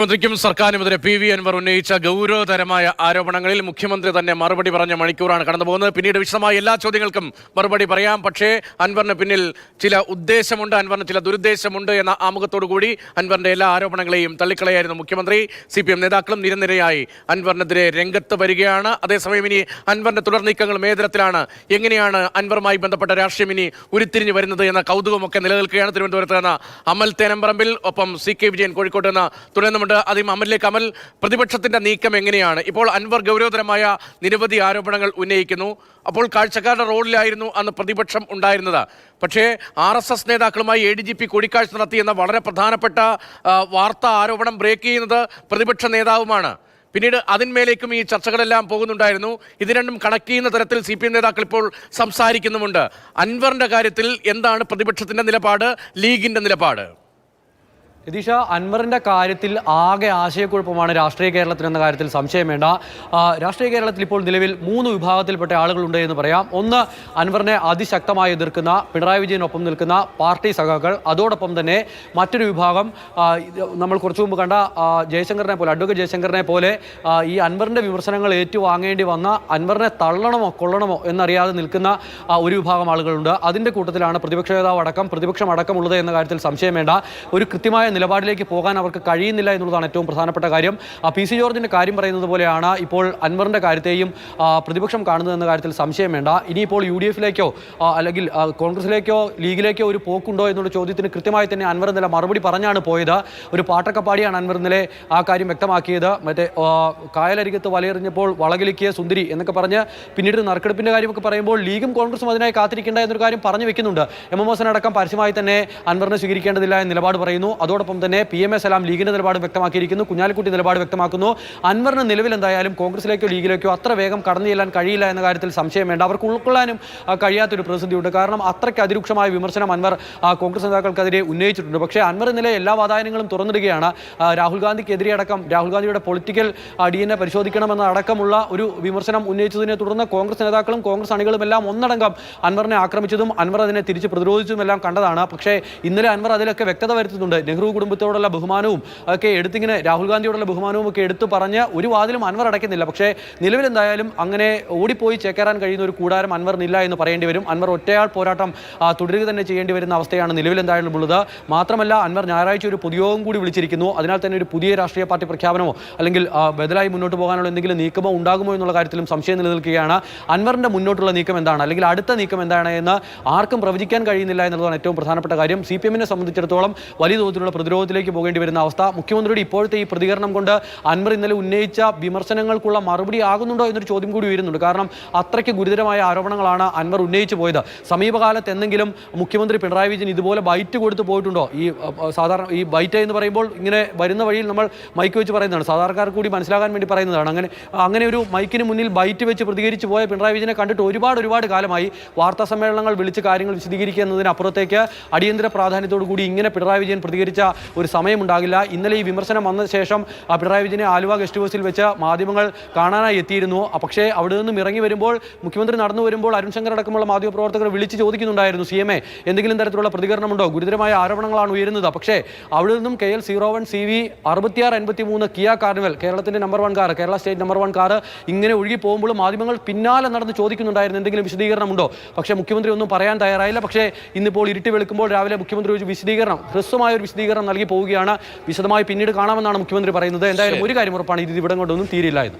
മുഖ്യമന്ത്രിക്കും സർക്കാരിനുമെതിരെ P V Anwar ഉന്നയിച്ച ഗൗരവതരമായ ആരോപണങ്ങളിൽ മുഖ്യമന്ത്രി തന്നെ മറുപടി പറഞ്ഞ മണിക്കൂറാണ് കടന്നു പോകുന്നത് പിന്നീട് വിശദമായ എല്ലാ ചോദ്യങ്ങൾക്കും മറുപടി പറയാം. പക്ഷേ അൻവറിന് പിന്നിൽ ചില ഉദ്ദേശമുണ്ട് അൻവറിന് ചില ദുരുദ്ദേശമുണ്ട് എന്ന ആമുഖത്തോടു കൂടി അൻവറിന്റെ എല്ലാ ആരോപണങ്ങളെയും തള്ളിക്കളയായിരുന്നു മുഖ്യമന്ത്രി. സി പി എം നേതാക്കളും നിരനിരയായി അൻവറിനെതിരെ രംഗത്ത് വരികയാണ്. അതേസമയം ഇനി അൻവറിന്റെ തുടർ നീക്കങ്ങളും ഏതരത്തിലാണ് എങ്ങനെയാണ് അൻവറുമായി ബന്ധപ്പെട്ട രാഷ്ട്രീയം ഇനി ഉരുത്തിരിഞ്ഞു വരുന്നത് എന്ന കൗതുകമൊക്കെ നിലനിൽക്കുകയാണ്. തിരുവനന്തപുരത്ത് നിന്ന് അമൽ തേനമ്പറമ്പിൽ ഒപ്പം സി കെ വിജയൻ കോഴിക്കോട്ട് നിന്ന് തുടരുന്നുമുണ്ട് ആദ്യം അമലിലെ കമൽ പ്രതിപക്ഷത്തിന്റെ നീക്കം എങ്ങനെയാണ്? ഇപ്പോൾ അൻവർ ഗൗരവതരമായ നിരവധി ആരോപണങ്ങൾ ഉന്നയിക്കുന്നു. അപ്പോൾ കാഴ്ചക്കാരുടെ റോളിലായിരുന്നു അന്ന് പ്രതിപക്ഷം ഉണ്ടായിരുന്നത്. പക്ഷേ ആർ എസ് എസ് നേതാക്കളുമായി എ ഡി ജി പി കൂടിക്കാഴ്ച നടത്തിയെന്ന വളരെ പ്രധാനപ്പെട്ട വാർത്താ ആരോപണം ബ്രേക്ക് ചെയ്യുന്നത് പ്രതിപക്ഷ നേതാവുമാണ്. പിന്നീട് അതിന്മേലേക്കും ഈ ചർച്ചകളെല്ലാം പോകുന്നുണ്ടായിരുന്നു. ഇത് രണ്ടും കണക്ട് ചെയ്യുന്ന തരത്തിൽ സി പി എം നേതാക്കൾ ഇപ്പോൾ സംസാരിക്കുന്നുമുണ്ട്. അൻവറിന്റെ കാര്യത്തിൽ എന്താണ് പ്രതിപക്ഷത്തിന്റെ നിലപാട് ലീഗിന്റെ നിലപാട്? രതീഷ അൻവറിന്റെ കാര്യത്തിൽ ആകെ ആശയക്കുഴപ്പമാണ് രാഷ്ട്രീയ കേരളത്തിൽ എന്ന കാര്യത്തിൽ സംശയം വേണ്ട. രാഷ്ട്രീയ കേരളത്തിൽ ഇപ്പോൾ നിലവിൽ മൂന്ന് വിഭാഗത്തിൽപ്പെട്ട ആളുകളുണ്ട് എന്ന് പറയാം. ഒന്ന് അൻവറിനെ അതിശക്തമായി എതിർക്കുന്ന പിണറായി വിജയനൊപ്പം നിൽക്കുന്ന പാർട്ടി സഖാക്കൾ. അതോടൊപ്പം തന്നെ മറ്റൊരു വിഭാഗം നമ്മൾ കുറച്ചു മുമ്പ് കണ്ട ജയശങ്കറിനെ പോലെ അഡ്വക്കേറ്റ് ജയശങ്കറിനെ പോലെ ഈ അൻവറിന്റെ വിമർശനങ്ങൾ ഏറ്റുവാങ്ങേണ്ടി വന്ന അൻവറിനെ തള്ളണമോ കൊള്ളണമോ എന്നറിയാതെ നിൽക്കുന്ന ഒരു വിഭാഗം ആളുകളുണ്ട്. അതിന്റെ കൂട്ടത്തിലാണ് പ്രതിപക്ഷ നേതാവ് അടക്കം പ്രതിപക്ഷം അടക്കമുള്ളത് എന്ന കാര്യത്തിൽ സംശയം വേണ്ട. ഒരു കൃത്യമായ നിലപാടിലേക്ക് പോകാൻ അവർക്ക് കഴിയുന്നില്ല എന്നുള്ളതാണ് ഏറ്റവും പ്രധാനപ്പെട്ട കാര്യം. പി സി ജോർജിന്റെ കാര്യം പറയുന്നത് പോലെയാണ് ഇപ്പോൾ അൻവറിന്റെ കാര്യത്തെയും പ്രതിപക്ഷം കാണുന്നത് എന്ന കാര്യത്തിൽ സംശയം വേണ്ട. ഇനിയിപ്പോൾ യു ഡി എഫിലേക്കോ അല്ലെങ്കിൽ കോൺഗ്രസിലേക്കോ ലീഗിലേക്കോ ഒരു പോക്കുണ്ടോ എന്നുള്ള ചോദ്യത്തിന് കൃത്യമായി തന്നെ അൻവർ ഇന്നലെ മറുപടി പറഞ്ഞാണ് പോയത്. ഒരു പാട്ടക്കപ്പാടിയാണ് അൻവർ ഇന്നലെ ആ കാര്യം വ്യക്തമാക്കിയത്. മറ്റേ കായലരികത്ത് വലയെറിഞ്ഞപ്പോൾ വളകിലിക്കിയ സുന്ദരി എന്നൊക്കെ പറഞ്ഞ് പിന്നീട് നറുക്കെടുപ്പിന്റെ കാര്യമൊക്കെ പറയുമ്പോൾ ലീഗും കോൺഗ്രസും അതിനായി കാത്തിരിക്കേണ്ട എന്നൊരു കാര്യം പറഞ്ഞു വെക്കുന്നുണ്ട്. എം എം മോസനടക്കം അടക്കം പരസ്യമായി തന്നെ അൻവറിനെ സ്വീകരിക്കേണ്ടതില്ല എന്ന നിലപാട് പറയുന്നു. അതോടൊപ്പം തന്നെ പി എം എസ് എല്ലാം ലീഗിന്റെ നിലപാട് വ്യക്തമാക്കിയിരിക്കുന്നു. കുഞ്ഞാലിക്കുട്ടി നിലപാട് വ്യക്തമാക്കുന്നു. അൻവറിന് നിലവിൽ എന്തായാലും കോൺഗ്രസിലേക്കോ ലീഗിലേക്കോ അത്ര വേഗം കടന്നു ചെല്ലാൻ കഴിയില്ല എന്ന കാര്യത്തിൽ സംശയം വേണ്ട. അവർക്ക് ഉൾക്കൊള്ളാനും കഴിയാത്തൊരു പ്രതിസന്ധിയുണ്ട്. കാരണം അത്രയ്ക്ക് അതിരൂക്ഷമായ വിമർശനം അൻവർ കോൺഗ്രസ് നേതാക്കൾക്കെതിരെ ഉന്നയിച്ചിട്ടുണ്ട്. പക്ഷേ അൻവർ ഇന്നലെ എല്ലാ വാതായനങ്ങളും തുറന്നിടുകയാണ്. രാഹുൽ ഗാന്ധിക്കെതിരെ അടക്കം രാഹുൽ ഗാന്ധിയുടെ പൊളിറ്റിക്കൽ ഡി എൻ എ പരിശോധിക്കണമെന്ന അടക്കമുള്ള ഒരു വിമർശനം ഉന്നയിച്ചതിനെ തുടർന്ന് കോൺഗ്രസ് നേതാക്കളും കോൺഗ്രസ് അണികളും എല്ലാം ഒന്നടങ്കം അൻവറിനെ ആക്രമിച്ചതും അൻവർ അതിനെ തിരിച്ച് പ്രതിരോധിച്ചതും എല്ലാം കണ്ടതാണ്. പക്ഷേ ഇന്നലെ അൻവർ അതിലൊക്കെ വ്യക്തത വരുത്തുന്നുണ്ട് നെഹ്റു കുടുംബത്തോടുള്ള ബഹുമാനവും ഒക്കെ എടുത്തിങ്ങനെ രാഹുൽ ഗാന്ധിയോടുള്ള ബഹുമാനവും ഒക്കെ എടുത്തു പറഞ്ഞ് ഒരു വാതിലും അൻവർ അടയ്ക്കുന്നില്ല. പക്ഷേ നിലവിൽ എന്തായാലും അങ്ങനെ ഓടിപ്പോയി ചേക്കേറാൻ കഴിയുന്ന ഒരു കൂടാരം അൻവറിനില്ല എന്ന് പറയേണ്ടി വരും. അൻവർ ഒറ്റയാൾ പോരാട്ടം തുടരുക തന്നെ ചെയ്യേണ്ടി വരുന്ന അവസ്ഥയാണ് നിലവിൽ എന്തായാലും ഉള്ളത്. മാത്രമല്ല അൻവർ ഞായറാഴ്ച ഒരു പൊതുയോഗം കൂടി വിളിച്ചിരിക്കുന്നു. അതിനാൽ തന്നെ ഒരു പുതിയ രാഷ്ട്രീയ പാർട്ടി പ്രഖ്യാപനമോ അല്ലെങ്കിൽ ബദലായി മുന്നോട്ട് പോകാനുള്ള എന്തെങ്കിലും നീക്കമോ ഉണ്ടാകുമോ എന്നുള്ള കാര്യത്തിലും സംശയം നിലനിൽക്കുകയാണ്. അൻവറിന്റെ മുന്നോട്ടുള്ള നീക്കം എന്താണ്? അല്ലെങ്കിൽ അടുത്ത നീക്കം എന്താണ് എന്ന് ആർക്കും പ്രവചിക്കാൻ കഴിയുന്നില്ല എന്നുള്ളതാണ് ഏറ്റവും പ്രധാനപ്പെട്ട കാര്യം. സി പി എമ്മിനെ സംബന്ധിച്ചിടത്തോളം വലിയ തോതിലുള്ള പ്രതിരോധത്തിലേക്ക് പോകേണ്ടി വരുന്ന അവസ്ഥ. മുഖ്യമന്ത്രിയുടെ ഇപ്പോഴത്തെ ഈ പ്രതികരണം കൊണ്ട് അൻവർ ഇന്നലെ ഉന്നയിച്ച വിമർശനങ്ങൾക്കുള്ള മറുപടി ആകുന്നുണ്ടോ എന്നൊരു ചോദ്യം കൂടി ഉയരുന്നുണ്ട്. കാരണം അത്രയ്ക്ക് ഗുരുതരമായ ആരോപണങ്ങളാണ് അൻവർ ഉന്നയിച്ചു പോയത്. സമീപകാലത്ത് എന്തെങ്കിലും മുഖ്യമന്ത്രി പിണറായി വിജയൻ ഇതുപോലെ ബൈറ്റ് കൊടുത്തു പോയിട്ടുണ്ടോ? ഈ സാധാരണ ഈ ബൈറ്റ് എന്ന് പറയുമ്പോൾ ഇങ്ങനെ വരുന്ന വഴിയിൽ നമ്മൾ മൈക്ക് വെച്ച് പറയുന്നതാണ്. സാധാരണക്കാർക്ക് കൂടി മനസ്സിലാകാൻ വേണ്ടി പറയുന്നതാണ്. അങ്ങനെ അങ്ങനെ ഒരു മൈക്കിന് മുന്നിൽ ബൈറ്റ് വെച്ച് പ്രതികരിച്ച് പോയ പിണറായി വിജയനെ കണ്ടിട്ട് ഒരുപാട് ഒരുപാട് കാലമായി വാർത്താ സമ്മേളനങ്ങൾ വിളിച്ച് കാര്യങ്ങൾ വിശദീകരിക്കുക എന്നതിനപ്പുറത്തേക്ക് അടിയന്തര പ്രാധാന്യത്തോടു കൂടി ഇങ്ങനെ പിണറായി വിജയൻ പ്രതികരിച്ച ഒരു സമയമുണ്ടാകില്ല. ഇന്നലെ ഈ വിമർശനം വന്ന ശേഷം പിണറായി വിജയനെ ആലുവ ഗസ്റ്റ് ഹൗസിൽ വെച്ച് മാധ്യമങ്ങൾ കാണാനായി എത്തിയിരുന്നു. പക്ഷേ അവിടെ നിന്നും ഇറങ്ങി വരുമ്പോൾ മുഖ്യമന്ത്രി നടന്നു വരുമ്പോൾ അരുൺ ശങ്കർ അടക്കമുള്ള മാധ്യമപ്രവർത്തകർ വിളിച്ച് ചോദിക്കുന്നുണ്ടായിരുന്നു. സി എം എ എന്തെങ്കിലും തരത്തിലുള്ള പ്രതികരണമുണ്ടോ? ഗുരുതരമായ ആരോപണങ്ങളാണ് ഉയരുന്നത്. പക്ഷേ അവിടെ നിന്നും K L zero one C V അറുപത്തിയാറ് എൺപത്തി മൂന്ന് കിയ കാർണിവൽ കേരളത്തിന്റെ number one car Kerala state number one car ഇങ്ങനെ ഒഴുകി പോകുമ്പോൾ മാധ്യമങ്ങൾ പിന്നാലെ നടന്ന് ചോദിക്കുന്നുണ്ടായിരുന്നു. എന്തെങ്കിലും വിശദീകരണമുണ്ടോ? പക്ഷേ മുഖ്യമന്ത്രി ഒന്നും പറയാൻ തയ്യാറായില്ല. പക്ഷേ ഇന്നിപ്പോൾ ഇരുട്ടി വെളുക്കുമ്പോൾ രാവിലെ മുഖ്യമന്ത്രി ഒരു വിശദീകരണം ഹ്രസ്വമായ ഒരു വിശദീകരണം നൽകി പോവുകയാണ്. വിശദമായി പിന്നീട് കാണാമെന്നാണ് മുഖ്യമന്ത്രി പറയുന്നത്. എന്തായാലും ഒരു കാര്യം ഉറപ്പാണ് ഇത് ഇവിടം കൊണ്ടൊന്നും തീരില്ല എന്ന്.